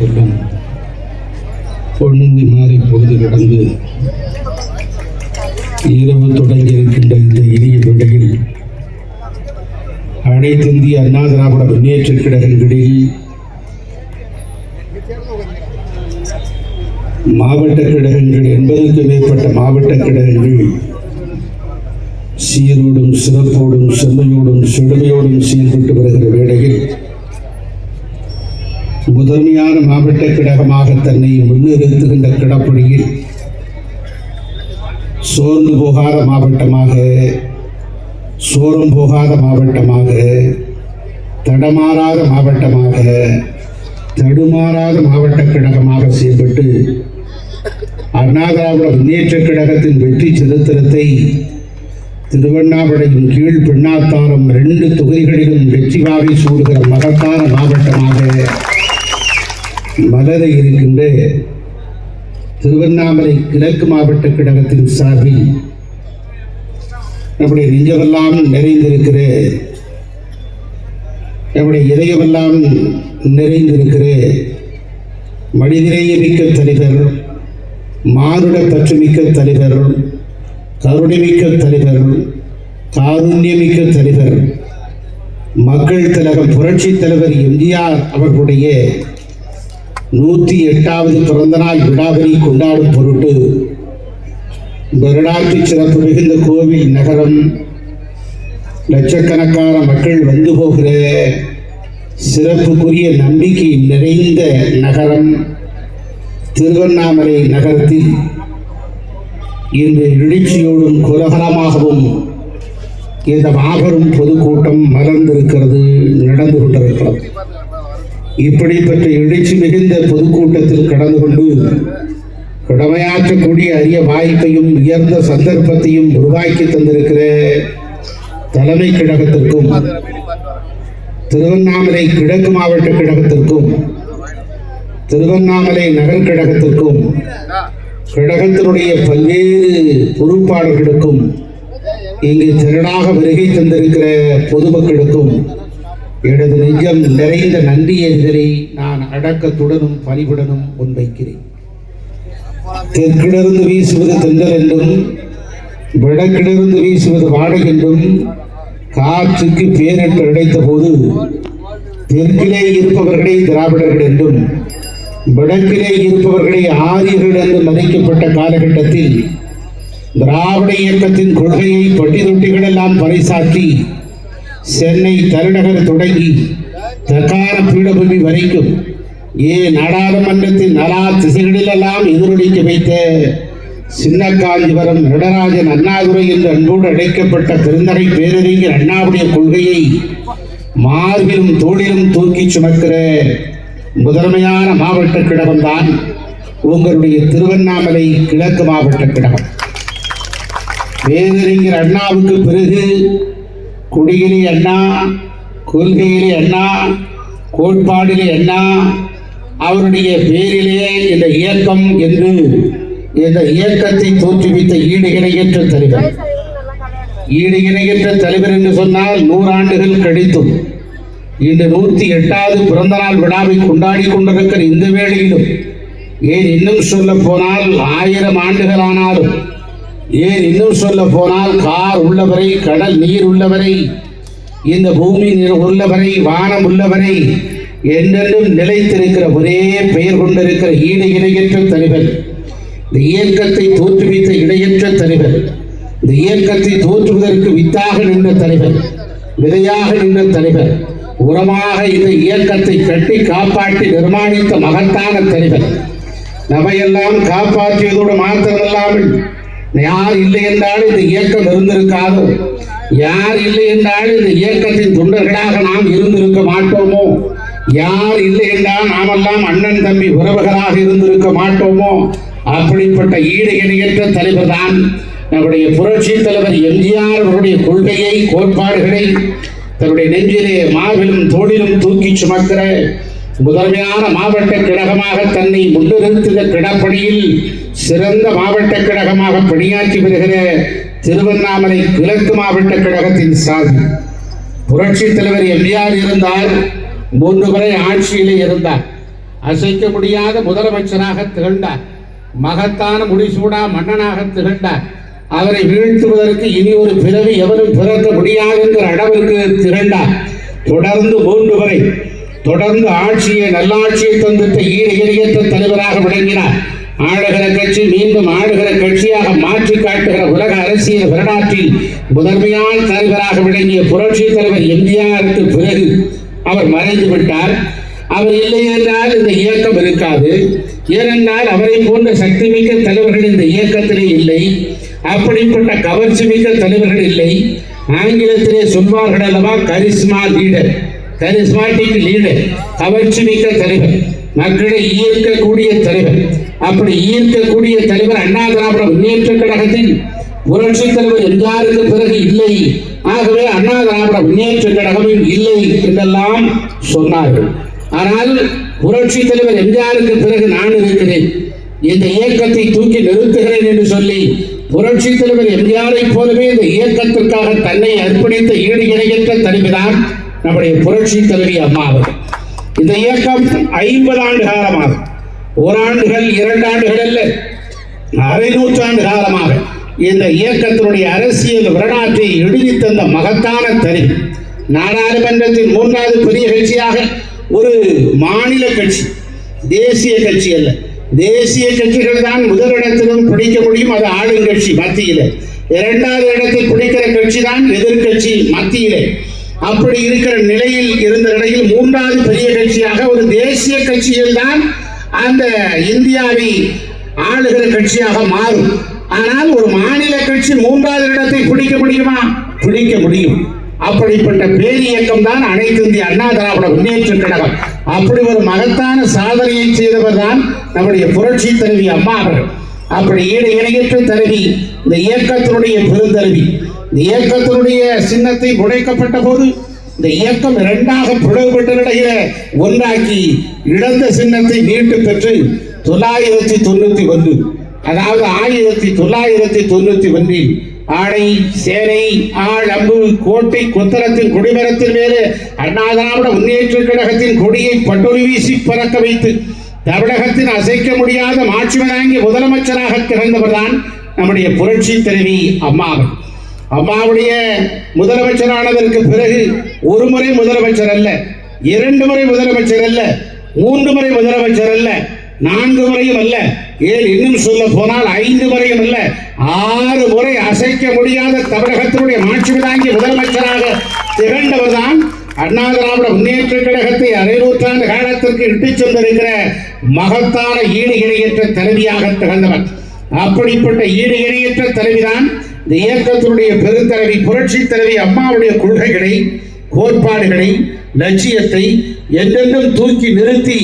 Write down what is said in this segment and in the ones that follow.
கொள்ளும். பொண்ணுங்கு மாறி பொழுது கடந்து இரவு தொடங்கி இருக்கின்ற இந்த இனிய வேளையில் அனைத்திந்திய அண்ணா திராவிட முன்னேற்ற கழகங்களில் மாவட்ட கழகங்கள் எண்பதுக்கு மேற்பட்ட மாவட்ட கழகங்கள் சீரோடும் சிறப்போடும் செம்மையோடும் செழுமையோடும் செயல்பட்டு வருகிற வேளையில் முதன்மையான மாவட்ட கிடகமாக தன்னை முன்னிறுத்துகின்ற கிடப்படியில் சோர்ந்து போகாத மாவட்டமாக சோரம் போகாத மாவட்டமாக தடமாறாத மாவட்டமாக தடுமாறாத மாவட்ட கழகமாக செயல்பட்டு அண்ணாதிராவிட முன்னேற்ற கழகத்தின் வெற்றி சரித்திரத்தை திருவண்ணாமலையின் கீழ் பெண்ணாத்தாரம் ரெண்டு தொகுதிகளிலும் வெற்றிவாகை சூடுகிற மகத்தான மாவட்டமாக மலர இருக்கின்ற திருவண்ணாமலை கிழக்கு மாவட்ட கழகத்தின் சார்பில் நம்முடைய நெஞ்சமெல்லாம் நிறைந்திருக்கிற நம்முடைய இதயமெல்லாம் நிறைந்திருக்கிற மனிதநேயமிக்க தலைவர் மானுட பற்றுமிக்க தலைவர் கருணைமிக்க தலைவர் காருண்யமிக்க தலைவர் மக்கள் தலைவர் புரட்சி தலைவர் எம்ஜிஆர் அவர்களுடைய நூற்றி எட்டாவது பிறந்தநாள் விழாவில் கொண்டாடும் பொருட்டு வருடாட்சி சிறப்பு மிகுந்த கோவில் நகரம் லட்சக்கணக்கான மக்கள் வந்து போகிற சிறப்புக்குரிய நம்பிக்கை நிறைந்த நகரம் திருவண்ணாமலை நகரத்தில் இன்று எழுச்சியோடும் கோலாகலமாகவும் இந்த மாபெரும் பொதுக்கூட்டம் மலர்ந்திருக்கிறது நடந்து கொண்டிருக்கிறது. இப்படிப்பட்ட எழுச்சி மிகுந்த பொதுக்கூட்டத்தில் கடந்து கொண்டு கடமையாற்றக்கூடிய அரிய வாய்ப்பையும் உயர்ந்த சந்தர்ப்பத்தையும் உருவாக்கி தந்திருக்கிற தலைமை கழகத்திற்கும் திருவண்ணாமலை கிழக்கு மாவட்ட கழகத்திற்கும் திருவண்ணாமலை நகர் கழகத்திற்கும் கழகத்தினுடைய பல்வேறு பொறுப்பாளர்களுக்கும் இங்கு திரளாக வருகை தந்திருக்கிற பொதுமக்களுக்கும் எனது நெஞ்சம் நிறைந்த நன்றி எதிரை நான் அடக்கத்துடனும் பணிவுடனும் முன்வைக்கிறேன் தெற்கிடருந்து வீசுவது தென்றல் என்றும் வடக்கிலிருந்து வீசுவது வாடகை என்றும் காற்றுக்கு பேரென்று அடைத்த போது தெற்கிலே இருப்பவர்களை திராவிடர்கள் என்றும் வடக்கிலே இருப்பவர்களை ஆரியர்கள் என்று மதிக்கப்பட்ட காலகட்டத்தில் திராவிட இயக்கத்தின் கொள்கையை பட்டி தொட்டிகள் எல்லாம் பறைசாற்றி சென்னை தலைநகர் தொடங்கி தக்கார பீடபூமி வரைக்கும் ஏன் நாடாளுமன்றத்தின் நலா திசைகளிலெல்லாம் எதிரொலிக்க வைத்த சின்னக்காஞ்சிபுரம் நடராஜன் அண்ணாதுரை என்று அன்போடு அழைக்கப்பட்ட பெருந்தகை பேரறிஞர் அண்ணாவுடைய கொள்கையை மார்பிலும் தோளிலும் தூக்கி சுமக்கிற முதன்மையான மாவட்ட கிழகம்தான் உங்களுடைய திருவண்ணாமலை கிழக்கு மாவட்ட கிழகம் பேரறிஞர் அண்ணாவுக்கு பிறகு குடியிலே அண்ணா கொள்கையிலே அண்ணா கோட்பாடிலே அண்ணா அவருடைய பேரிலே இந்த இயக்கம் என்று இந்த இயக்கத்தை தோற்றுவித்த ஈடு இணையற்ற தலைவர். ஈடு இணையற்ற தலைவர் என்று சொன்னால் நூறாண்டுகள் கழித்தும் இன்று நூற்றி எட்டாவது பிறந்த நாள் விழாவை கொண்டாடி கொண்டிருக்கிற இந்த வேளையிலும் ஏன் இன்னும் சொல்ல போனால் ஆயிரம் ஆண்டுகள் ஆனாலும் ஏன் இன்னும் சொல்ல போனால் கார் உள்ளவரை கடல் நீர் உள்ளவரை இந்த பூமி நீர் உள்ளவரை வானம் உள்ளவரை என்றென்றும் நிலைத்திருக்கிற ஒரே பெயர் கொண்டிருக்கிற ஈடு இணையற்ற தலைவர் இந்த இயக்கத்தை தோற்றுவித்த இடையற்ற தலைவர் இந்த இயக்கத்தை தோற்றுவதற்கு வித்தாக நின்ற தலைவர் விதையாக நின்ற தலைவர் உரமாக இந்த இயக்கத்தை கட்டி காப்பாற்றி நிர்மாணித்த மகத்தான தலைவர் நம்மையெல்லாம் காப்பாற்றியதோடு மாத்திரமில்லாமல் யார் இல்லை என்றால் இந்த இயக்கம் இருந்திருக்காது. யார் இல்லை என்றால் இந்த இயக்கத்தின் தொண்டர்களாக நாம் இருந்திருக்க மாட்டோமோ? யார் இல்லை என்றால் நாமெல்லாம் அண்ணன் தம்பி உறவுகளாக இருந்திருக்க மாட்டோமோ? அப்படிப்பட்ட ஈடு இணையற்ற தலைவர் தான் நம்முடைய புரட்சி தலைவர் எம்ஜிஆர் அவருடைய கொள்கையை கோட்பாடுகளை தன்னுடைய நெஞ்சிலே மாவிலும் தோளிலும் தூக்கி சுமக்கிற முதன்மையான மாவட்ட கிடகமாக தன்னை முன்னிறுத்திய கிடப்பணியில் சிறந்த மாவட்ட கழகமாக பணியாற்றி வருகிற திருவண்ணாமலை கிழக்கு மாவட்ட கழகத்தின் சாதி புரட்சி தலைவர் எம்ஜிஆர் இருந்தால் மூன்று முறை ஆட்சியிலே இருந்தார். அசைக்க முடியாத முதலமைச்சராக திகழ்ந்தார். மகத்தான முடிசூடா மன்னனாக திகழ்ந்தார். அவரை வீழ்த்துவதற்கு இனி ஒரு பிறவி எவரும் பிறக்க முடியாது என்கிற அளவிற்கு திகழ்ந்தார். தொடர்ந்து மூன்று முறை தொடர்ந்து ஆட்சியை நல்லாட்சியை தந்திட்ட ஈடு இணையற்ற தலைவராக விளங்கினார். ஆளுகிற கட்சி மீண்டும் ஆளுகிற கட்சியாக மாற்றி காட்டுகிற உலக அரசியல் வரலாற்றில் முதன்மையான தலைவராக விளங்கிய புரட்சி தலைவர் எம்ஜிஆருக்கு பிறகு அவர் மறைந்து விட்டார். அவர் இல்லை என்றால் இந்த இயக்கம் இருக்காது. ஏனென்றால் அவரை போன்ற சக்தி மிக்க தலைவர்கள் இந்த இயக்கத்திலே இல்லை. அப்படிப்பட்ட கவர்ச்சி மிக்க தலைவர்கள் இல்லை. ஆங்கிலத்திலே சொல்வார்கள் அல்லவா கரிஸ்மா லீடர் கரிஸ்மாட்டிக் லீடர் கவர்ச்சி மிக்க தலைவர். மக்களை ஈர்க்கக்கூடிய தலைவர். அப்படி ஈர்க்கக்கூடிய தலைவர் அண்ணா திராவிட முன்னேற்ற கழகத்தின் புரட்சி தலைவர் எம்ஜிஆருக்கு பிறகு இல்லை. ஆகவே அண்ணா திராவிட முன்னேற்ற கழகமும் இல்லை என்றெல்லாம் சொன்னார்கள். ஆனால் புரட்சி தலைவர் எம்ஜிஆருக்கு பிறகு நான் இருக்கிறேன். இந்த இயக்கத்தை தூக்கி நிறுத்துகிறேன் என்று சொல்லி புரட்சி தலைவர் எம்ஜிஆரை போலவே இந்த இயக்கத்திற்காக தன்னை அர்ப்பணித்த ஈடு இணையற்ற தலைவிதான் நம்முடைய புரட்சி தலைவி அம்மா இந்த இயக்கம் ஐம்பது ஆண்டு காலமாகும். ஓராண்டுகள் இரண்டாண்டுகள் அல்ல அரை நூற்றாண்டு காலமாக இந்த இயக்கத்தினுடைய அரசியல் வரலாற்றை எழுதி தந்த மகத்தான தனி. நாடாளுமன்றத்தின் மூன்றாவது பெரிய கட்சியாக ஒரு மாநில கட்சி தேசிய கட்சி அல்ல. தேசிய கட்சிகள் தான் முதலிடத்திலும் பிடிக்க முடியும் அது ஆளுங்கட்சி மத்தியில. இரண்டாவது இடத்தில் பிடிக்கிற கட்சி தான் எதிர்கட்சி மத்தியிலே. அப்படி இருக்கிற நிலையில் இருந்த நிலையில் மூன்றாவது பெரிய கட்சியாக ஒரு தேசிய கட்சியில் தான் அந்த இந்தியாவை ஆளுகிற கட்சியாக மாறும். ஆனால் ஒரு மாநில கட்சி மூன்றாவது இடத்தை பிடிக்க முடியுமா? பிடிக்க முடியும். அப்படிப்பட்ட பேரியக்கம் தான் அனைத்து இந்திய அண்ணா திராவிட முன்னேற்ற கழகம். அப்படி ஒரு மகத்தான சாதனையை செய்தவர் தான் நம்முடைய புரட்சி தலைவி அம்மா அவர்கள். அப்படி ஈடு இணையற்ற தலைவி இந்த இயக்கத்தினுடைய பெருந்தருவி. இந்த இயக்கத்தினுடைய சின்னத்தை உடைக்கப்பட்ட போது இந்த இயக்கம் இரண்டாக பிளவுபட்ட நிலையில ஒன்றாக்கி இழந்த சின்னத்தை மீட்டு பெற்று தொள்ளாயிரத்தி தொண்ணூத்தி ஒன்று அதாவது ஆயிரத்தி தொள்ளாயிரத்தி தொண்ணூத்தி ஒன்றில் ஆடை சேனை ஆள் அம்பு கோட்டை கொத்தளத்தின் கொடிமரத்தின் மேலே அண்ணாதிராவிட முன்னேற்ற கழகத்தின் கொடியை பட்டொலி வீசி பறக்க வைத்து தமிழகத்தின் அசைக்க முடியாத மாட்சி வழங்கி முதலமைச்சராக திறந்தவர்தான் நம்முடைய புரட்சி தலைவி அம்மாவர் அம்மாவுடைய முதலமைச்சரானதற்கு பிறகு ஒரு முறை முதலமைச்சர் அல்ல இரண்டு முறை முதலமைச்சர் அல்ல மூன்று முறை முதலமைச்சர் அல்ல நான்கு முறையும் அல்ல. ஏன் இன்னும் சொல்ல போனால் ஐந்து முறையும் அல்ல. ஆறு முறை அசைக்க முடியாத தமிழகத்தினுடைய மாட்சி தாங்கிய முதலமைச்சராக திகழ்ந்தவர்தான் அண்ணா திராவிட முன்னேற்ற கழகத்தை அரை நூற்றாண்டு காலத்திற்கு இட்டுச் சென்றிருக்கிற மகத்தான ஈடு இணையற்ற தலைவியாக திகழ்ந்தவர் அப்படிப்பட்ட ஈடு இணையற்ற தலைவிதான் இந்த இயக்கத்தினுடைய பெருத்தலைவி புரட்சி தலைவி அம்மாவுடைய கொள்கைகளை கோட்பாடுகளை லட்சியத்தை என்றென்றும் தூக்கி நிறுத்தி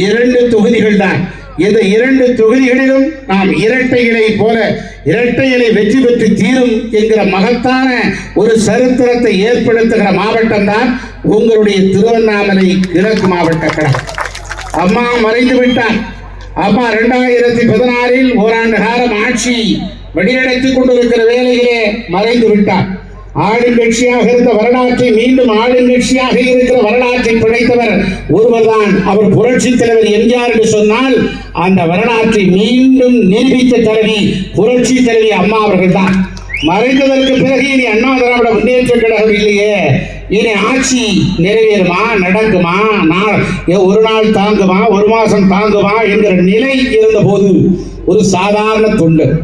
இரண்டு தொகுதிகள் தான். இந்த இரண்டு தொகுதிகளிலும் நாம் இரட்டை இலை போல இரட்டை இலை வெற்றி பெற்று தீரும் என்கிற மகத்தான ஒரு சரித்திரத்தை ஏற்படுத்துகிற மாவட்டம் தான் உங்களுடைய திருவண்ணாமலை கிழக்கு மாவட்ட கழகம். அம்மா மறைந்து விட்டார் அம்மா இரண்டாயிரத்தி பதினாறில் ஓராண்டு காலம் ஆட்சி வழிநடத்திக் கொண்டிருக்கிற வேலையிலே மறைந்து விட்டார் ஆளுங்கட்சியாக இருந்த வரலாற்றை மீண்டும் ஆளுங்கட்சியாக இருக்கிற வரலாற்றை பிழைத்தவர் ஒருவர்தான். அவர் புரட்சி தலைவர் எம்ஜிஆர் என்று சொன்னால் அந்த வரலாற்றை மீண்டும் நிரூபித்த தலைவி புரட்சி தலைவி அம்மா அவர்கள் தான் மறைந்ததற்கு பிறகு இனி அண்ணா திராவிட முன்னேற்ற கழகம் இல்லையே. இனி ஆட்சி நிறைவேறுமா நடக்குமா? நான் ஏ- ஒரு நாள் தாங்குமா ஒரு மாசம் தாங்குமா என்கிற நிலை இருந்த போது ஒரு சாதாரண தொண்டு.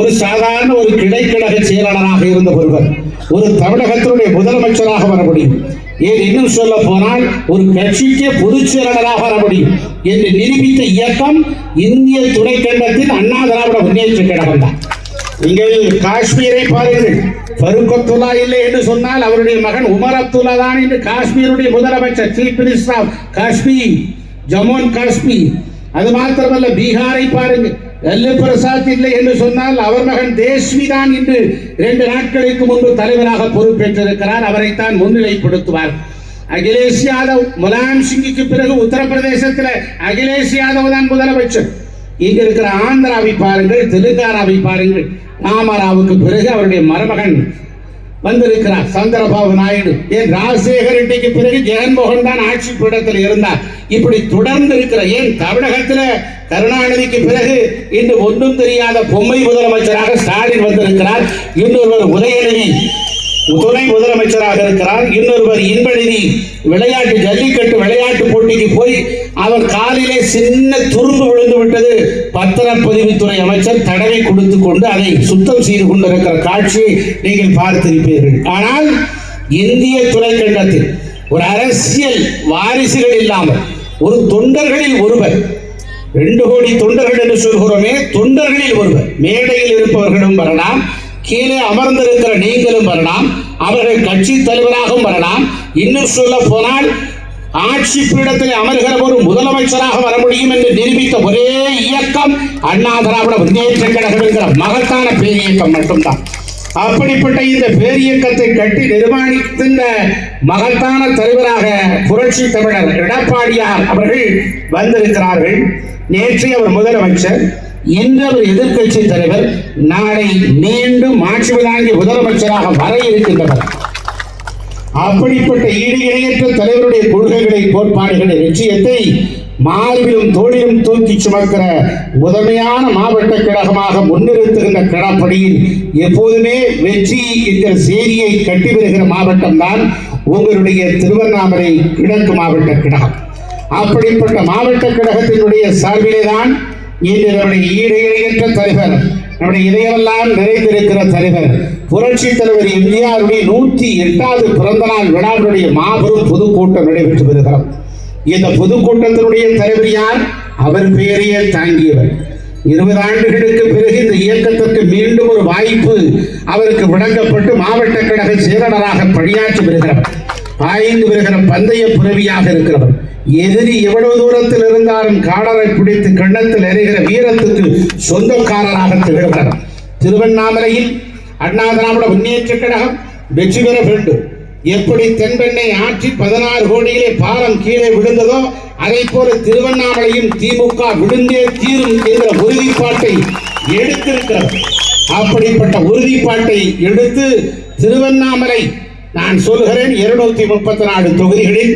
ஒரு சாதாரண ஒரு கிடைக்கழக செயலாளராக இருந்த ஒருவர் ஒரு தமிழகத்தினுடைய முதலமைச்சராக வர முடியும். ஏன் இன்னும் சொல்ல போனால் ஒரு கட்சிக்கே பொதுச் செயலாளராக வர முடியும் என்று நிரூபித்த இயக்கம் இந்திய துணைக்கண்டத்தின் அண்ணா திராவிட முன்னேற்ற கழகம் தான். நீங்கள் காஷ்மீரை பாருங்கள். ஃபருக் அப்துல்லா இல்லை என்று சொன்னால் அவருடைய மகன் உமர் அப்துல்லா தான் என்று காஷ்மீருடைய முதலமைச்சர் chief minister of Kashmir Jammu and Kashmir அது மாத்திரமல்ல பீகாரை பாருங்கள். எல்லு பிரசாத் இல்லை என்று சொன்னால் அவர் மகன் தேஷ்வி தான் இன்று இரண்டு நாட்களுக்கு முன்பு தலைவராக பொறுப்பேற்றிருக்கிறார். அவரைத்தான் முன்னிலைப்படுத்துவார். அகிலேஷ் யாதவ் முலாயம் சிங்கிக்கு பிறகு உத்தரப்பிரதேசத்தில் அகிலேஷ் யாதவ் தான் முதலமைச்சர். இங்க இருக்கிற ஆந்திராவை பாருங்கள் தெலுங்கானாவை பாருங்கள். ராமராவுக்கு பிறகு அவருடைய மருமகன் வந்திருக்கிறார் சந்திரபாபு நாயுடு. ஏன் ராஜசேகர் ரெட்டிக்கு பிறகு ஜெகன்மோகன் தான் ஆட்சி பீடத்தில் இருந்தார். இப்படி தொடர்ந்து இருக்கிற ஏன் தமிழகத்தில் கருணாநிதிக்கு பிறகு இன்று ஒன்றும் தெரியாத பொம்மை முதலமைச்சராக ஸ்டாலின் வந்திருக்கிறார். இன்னொருவர் உதயநிதி துணை முதலமைச்சராக இருக்கிறார். இன்னொருவர் இன்பநிதி விளையாட்டு ஜல்லிக்கட்டு விளையாட்டு போட்டிக்கு போய் அவர் காலிலே சின்ன துரும்பு விழுந்து விட்டது. பத்திரப்பதிவுத்துறை அமைச்சர் தடவை கொடுத்து கொண்டு அதை சுத்தம் செய்து கொண்டிருக்கிற காட்சியை நீங்கள் பார்த்திருப்பீர்கள். ஆனால் இந்திய துணைக்கண்டத்தில் ஒரு அரசியல் வாரிசுகள் இல்லாமல் ஒரு தொண்டர்களில் ஒருவர் ரெண்டு கோடி தொண்டர்கள் என்று சொல்கிறோமே தொண்டர்களில் ஒருவர். மேடையில் இருப்பவர்களும் வரலாம் கீழே அமர்ந்திருக்கிற நீங்களும் வரலாம் அவர்கள் கட்சி தலைவராகவும் வரலாம். இன்னும் சொல்ல போனால் ஆட்சி பீடத்தில் அமர்கிற ஒரு முதலமைச்சராக வர முடியும் என்று நிரூபித்த ஒரே இயக்கம் அண்ணா திராவிட முன்னேற்ற கழகம் என்கிற மகத்தான பேரியக்கம் மட்டும்தான். அப்படிப்பட்ட இந்த பேரியக்கத்தை கட்டி நிர்மாணிக்கின்ற மகத்தான தலைவராக புரட்சி தமிழர் எடப்பாடியார் அவர்கள் வந்திருக்கிறார்கள். நேற்று அவர் முதலமைச்சர் இன்று அவர் எதிர்க்கட்சி தலைவர் நாளை மீண்டும் ஆட்சி விளாங்கி முதலமைச்சராக வர இருக்கின்றவர் அப்படிப்பட்ட ஈடு இணையற்ற தலைவருடைய கொள்கைகளை கோட்பாடுகளை லட்சியத்தை மார்பிலும் தோளிலும் தூக்கி சுமக்கிற முதன்மையான மாவட்ட கழகமாக முன்னிறுத்துகின்ற கடப்படியில் எப்போதுமே வெற்றி என்கிற செய்தியை கட்டி வருகிற மாவட்டம் தான் உங்களுடைய திருவண்ணாமலை கிழக்கு மாவட்ட கழகம் அப்படிப்பட்ட மாவட்ட கழகத்தினுடைய சார்பிலே தான் இன்று நம்முடைய ஈடு இணையற்ற தலைவர் நம்முடைய இதயமெல்லாம் நிறைந்திருக்கிற தலைவர் புரட்சி தலைவர் எம்ஜிஆருடைய நூற்றி எட்டாவது பிறந்த நாள் விழாவினுடைய மாபெரும் பொதுக்கூட்டம் நடைபெற்று வருகிறது. இந்த பொதுக்கூட்டத்தினுடைய தலைவர் யார்? அவர் பெயரையே தாங்கியவர். இருபது ஆண்டுகளுக்கு பிறகு இந்த இயக்கத்திற்கு மீண்டும் ஒரு வாய்ப்பு அவருக்கு வழங்கப்பட்டு மாவட்ட கழக செயலாளராக பணியாற்றி வருகிறவர். பாய்ந்து வருகிற பந்தய புறவியாக இருக்கிறவர். எதிரி எவ்வளவு தூரத்தில் இருந்தாலும் காடரை பிடித்து கண்ணத்தில் எறிகிற வீரத்துக்கு சொந்தக்காரராக திகழ்கிறார். திருவண்ணாமலையில் அண்ணா திராவிட முன்னேற்ற கழகம் வெற்றி பெற வேண்டும். எப்படி தென்பெண்ணை ஆற்றி பதினாறு கோடியிலே பாலம் கீழே விழுந்ததோ அதை போல திருவண்ணாமலையும் திமுக விழுந்தே தீரும் என்ற உறுதிப்பாட்டை எடுத்திருக்கிறது. அப்படிப்பட்ட உறுதிப்பாட்டை எடுத்து திருவண்ணாமலை நான் சொல்கிறேன் இருநூத்தி முப்பத்தி நாலு தொகுதிகளில்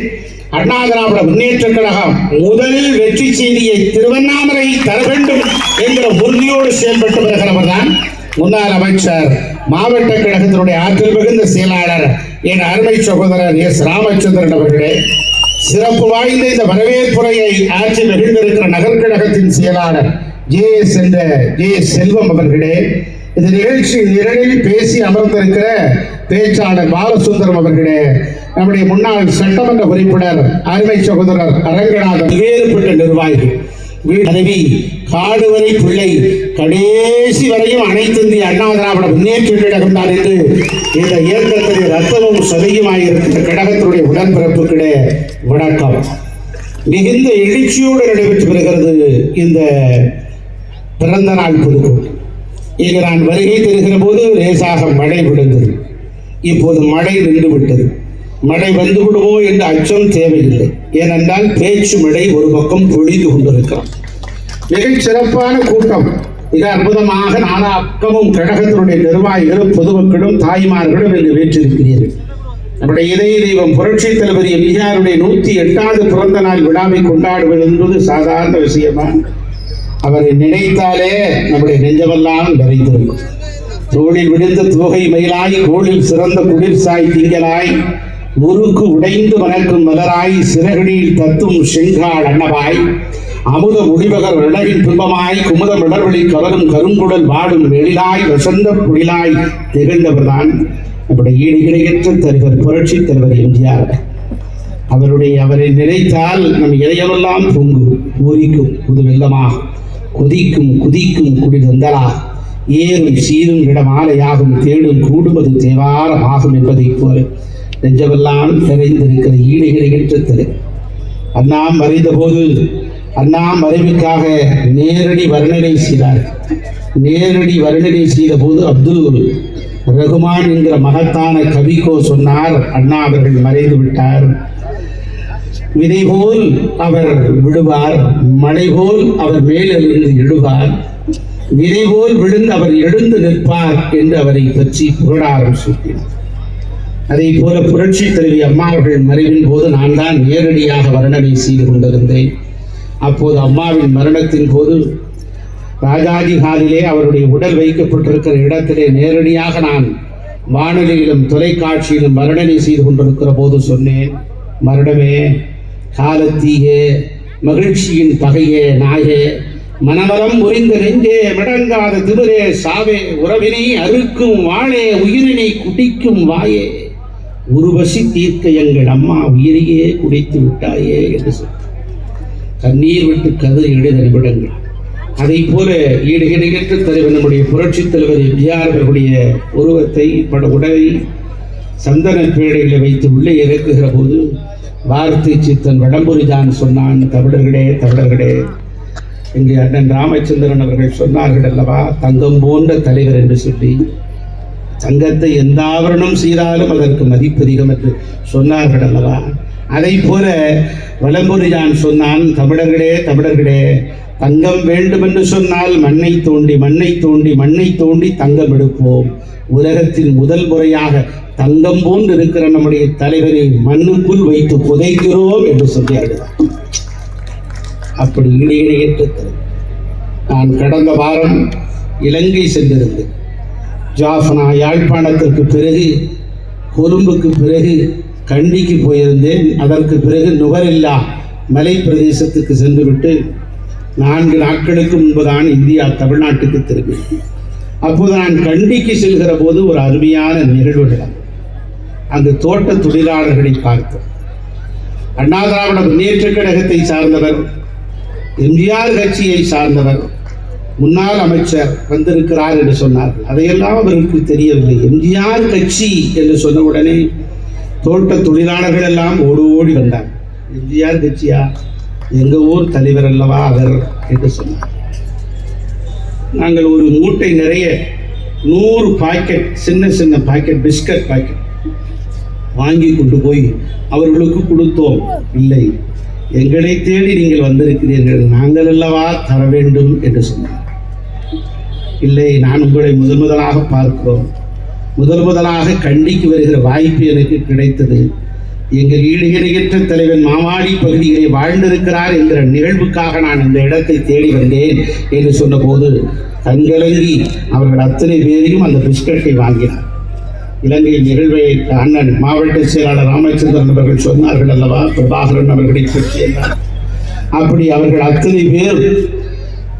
அண்ணா திராவிட முன்னேற்ற கழகம் முதலில் வெற்றி செய்தியை திருவண்ணாமலை தர வேண்டும் என்ற உறுதியோடு செயல்பட்டு வருகிறவர் தான் முன்னாள் அமைச்சர் மாவட்ட கழகத்தினுடைய ஆற்றல் மிகுந்த செயலாளர் என் அருமை சகோதரர் எஸ். ராமச்சந்திரன் அவர்களே சிறப்பு வாய்ந்த இந்த வரவேற்புரையை ஆட்சி மகிழ்ந்திருக்கிற நகர்கழகத்தின் செயலாளர் ஜே. எஸ். என்ற ஜே. எஸ். செல்வம் அவர்களே இந்த நிகழ்ச்சி நிரலில் பேசி அமர்ந்திருக்கிற பேச்சாளர் பாலசுந்தரம் அவர்களே நம்முடைய முன்னாள் சட்டமன்ற உறுப்பினர் அருமை சகோதரர் அரங்கநாதன் வேறுபட்ட நிர்வாகிகள் பதவி காடு வரை பிள்ளை கடைசி வரையும் அனைத்து இந்திய அண்ணா திராவிட முன்னேற்ற கழகம் என்று இந்த இயக்கத்தின் ரத்தமும் சதையுமாய் இருக்கிற கழகத்தினுடைய உடன்பிறப்புகளே வணக்கம். மிகுந்த எழுச்சியோடு நடைபெற்று வருகிறது இந்த பிறந்த நாள் பொதுக்கூட்டம் இங்கு நான் வருகை தருகிற போது லேசாக மழை விழுந்தது. இப்போது மழை நின்று விட்டது மழை வந்து விடுமோ என்ற அச்சம் தேவையில்லை. ஏனென்றால் பேச்சு மழை ஒரு பக்கம் பொழிந்து கொண்டிருக்கிறார் மிகச் சிறப்பான கூட்டம். மிக அற்புதமாக நாலா பக்கமும் கழகத்தினுடைய நிர்வாகிகளும் பொதுமக்களும் தாய்மார்களும் இங்கு வீற்றிருக்கிறீர்கள். நம்முடைய இதய தெய்வம் புரட்சி தலைவர் எம்ஜிஆருடைய நூற்றி எட்டாவது பிறந்த நாள் விழாவை கொண்டாடுவது என்பது சாதாரண விஷயமா? அவரை நினைத்தாலே நம்முடைய நெஞ்சமெல்லாம் நிறைந்திருக்கும். தோளில் விழுந்த தோகை மயிலாய் கோளில் சிறந்த குளிர்சாய் திங்களாய் முறுக்கு உடைந்து வளர்க்கும் மலராய் சிறகுனில் தத்தும் செங்கால் அன்னவாய். அமுத முடிவகர் அழகின் துன்பமாய் குமுத மிடர்வழி கவரும் கருங்குடல் வாடும் எழிலாய் வசந்த புலிலாய் திகழ்ந்தவர்தான் நம்முடைய ஈடு தலைவர் புரட்சி தலைவர் எம்ஜிஆர். அவருடைய அவரை நினைத்தால் நம் இதயமெல்லாம் பொங்கும் ஊரிக்கும் புது வெள்ளமா? கொதிக்கும் குதிக்கும் குடிதந்தலா ஏறும் சீரும் இடமாலையாகும் தேடும் கூடுவது தேவாரமாகும் என்பதைப் போல. நெஞ்சமெல்லாம் நிறைந்திருக்கிற ஈடுகளை இணையற்ற தலைவர் அண்ணா மறைந்த போது அண்ணா மறைவுக்காக நேரடி வர்ணனை செய்தார். நேரடி வர்ணனை செய்த போது அப்துல் ரகுமான் என்கிற மகத்தான கவிக்கோ சொன்னார் அண்ணா அவர்கள் மறைந்து விட்டார். விதை போல் அவர் விடுவார் மழை போல் அவர் மேலிருந்து எழுவார். விதை போல் விழுந்து அவர் எழுந்து நிற்பார் என்று அவரை பற்றி புகழாரம் சூட்டினார். அதே போல புரட்சி தலைவி அம்மா அவர்கள் மறைவின் போது நான் தான் நேரடியாக வர்ணனை செய்து கொண்டிருந்தேன். அப்போது அம்மாவின் மரணத்தின் போது ராஜாஜி ஹாலிலே அவருடைய உடல் வைக்கப்பட்டிருக்கிற இடத்திலே நேரடியாக நான் வானொலியிலும் தொலைக்காட்சியிலும் மரணனை செய்து கொண்டிருக்கிற போது சொன்னேன் மரணமே காலத்தீயே மகிழ்ச்சியின் பகையே நாயே மனவரம் முறிந்த நெஞ்சே மடங்காத திமிரே சாவே உறவினை அறுக்கும் வாழே உயிரினை குடிக்கும் வாயே. உருவசி தீர்க்க எங்கள் அம்மா உயிரையே குடித்து விட்டாயே என்று சொன்னார் கண்ணீர் விட்டு கதறி எழுத நிமிடங்கள். அதை போல ஈடு தலைவர் நம்முடைய புரட்சித் தலைவர் எம்ஜிஆர் அவர்களுடைய உருவத்தை பட உடலை சந்தன பேடைகளை வைத்து உள்ளே இறக்குகிற போது வார்த்தை சித்தன் வடம்புரிதான் சொன்னான் தமிழர்களே தமிழர்களே இங்கே அண்ணன் ராமச்சந்திரன் அவர்கள் சொன்னார்கள் அல்லவா தங்கம் போன்ற தலைவர் என்று சொல்லி தங்கத்தை எந்த ஆவரணம் செய்தாலும் அதற்கு மதிப்பு அதிகம் என்று சொன்னார்கள் அல்லவா? அதை போல வலம்புரிஜான் சொன்னான் தமிழர்களே தமிழர்களே தங்கம் வேண்டும் என்று சொன்னால் மண்ணை தோண்டி மண்ணை தோண்டி மண்ணை தோண்டி தங்கம் எடுப்போம். உலகத்தின் முதல் முறையாக தங்கம் போன்று இருக்கிற நம்முடைய தலைவரை மண்ணுக்குள் வைத்து புதைக்கிறோம் என்று சொன்னார்கள் அப்படி இடையிடையற்ற நான் கடந்த வாரம் இலங்கை சென்றிருந்தேன். ஜாஃபனா யாழ்ப்பாணத்திற்கு பிறகு கொழும்புக்கு பிறகு கண்டிக்கு போயிருந்தேன். அதற்கு பிறகு நுகரில்லா மலை பிரதேசத்துக்கு சென்றுவிட்டு நான்கு நாட்களுக்கு முன்புதான் இந்தியா தமிழ்நாட்டுக்கு திரும்பினேன் அப்போது நான் கண்டிக்கு செல்கிற போது ஒரு அருமையான நிகழ்வு நடந்தது. அங்கு தோட்ட தொழிலாளர்களை பார்த்தோம். அண்ணா திராவிட முன்னேற்ற கழகத்தை சார்ந்தவர் எம்ஜிஆர் கட்சியை சார்ந்தவர் முன்னாள் அமைச்சர் வந்திருக்கிறார் என்று சொன்னார்கள் அதையெல்லாம் அவருக்கு தெரியவில்லை. எம்ஜிஆர் கட்சி என்று சொன்ன உடனே தோட்ட தொழிலாளர்கள் எல்லாம் ஓடு ஓடி வந்தார் எம்ஜிஆர் கட்சியா? எங்க ஊர் தலைவர் அல்லவா அவர் என்று சொன்னார். நாங்கள் ஒரு மூட்டை நிறைய நூறு பாக்கெட் சின்ன சின்ன பாக்கெட் பிஸ்கட் பாக்கெட் வாங்கி கொண்டு போய் அவர்களுக்கு கொடுத்தோம். இல்லை எங்களை தேடி நீங்கள் வந்திருக்கிறீர்கள். நாங்கள் அல்லவா தர வேண்டும் என்று சொன்னார். இல்லை நான் உங்களை முதல் முதலாக பார்க்கிறோம். முதல் முதலாக கண்டிக்கு வருகிற வாய்ப்பு எனக்கு கிடைத்தது. எங்கள் ஈடு இணையற்ற தலைவன் மாவாடி பகுதியிலே வாழ்ந்திருக்கிறார் என்கிற நிகழ்வுக்காக நான் இந்த இடத்தை தேடி வந்தேன் என்று சொன்னபோது கண்கலங்கி அவர்கள் அத்தனை பேரையும் அந்த பிஸ்கட்டை வாங்கினார். இலங்கை நிகழ்வை அண்ணன் மாவட்ட செயலாளர் ராமச்சந்திரன் அவர்கள் சொன்னார்கள் அல்லவா? பிரபாகரன் அவர்களை பற்றி அப்படி அவர்கள் அத்தனை பேர்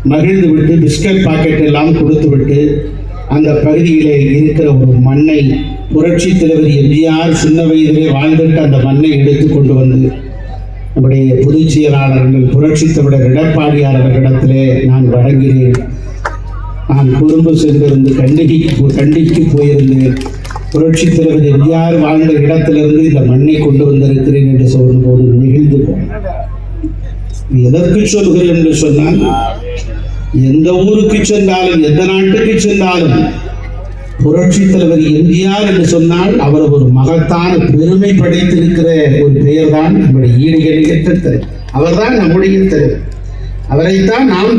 மகிழ்ந்து விட்டு பிஸ்கட் பாக்கெட் எல்லாம் கொடுத்து விட்டு அந்த பகுதியிலே இருக்கிற ஒரு மண்ணை புரட்சி தலைவர் எம்ஜிஆர் சின்ன வயதிலே வாழ்ந்துட்டு அந்த மண்ணை எடுத்து கொண்டு வந்து நம்முடைய பொதுச் செயலாளர்கள் புரட்சி தலைவர் எடப்பாடியார் அவர்களிடத்திலே நான் வழங்கினேன் நான் குடும்பம் சென்றிருந்து கண்டிகைக்கு கண்டிக்கு போயிருந்தேன் புரட்சி தலைவர் எம்ஜிஆர் வாழ்ந்த இடத்திலிருந்து இந்த மண்ணை கொண்டு வந்திருக்கிறேன் என்று சொல்லும்போது நெகிழ்ந்து போனேன். எதற்கு சொல்கிறேன் என்று சொன்னால் எந்த ஊருக்கு சென்றாலும் எந்த நாட்டுக்கு சென்றாலும் புரட்சி தலைவர் எம்ஜிஆர் என்று சொன்னால் அவர் ஒரு மகத்தான பெருமை படைத்திருக்கிற ஒரு பெயர் தான் நம்முடைய ஈடுகளில் தலைவர் அவர்தான் நம்முடைய தலைவர் அவரைத்தான் நாம்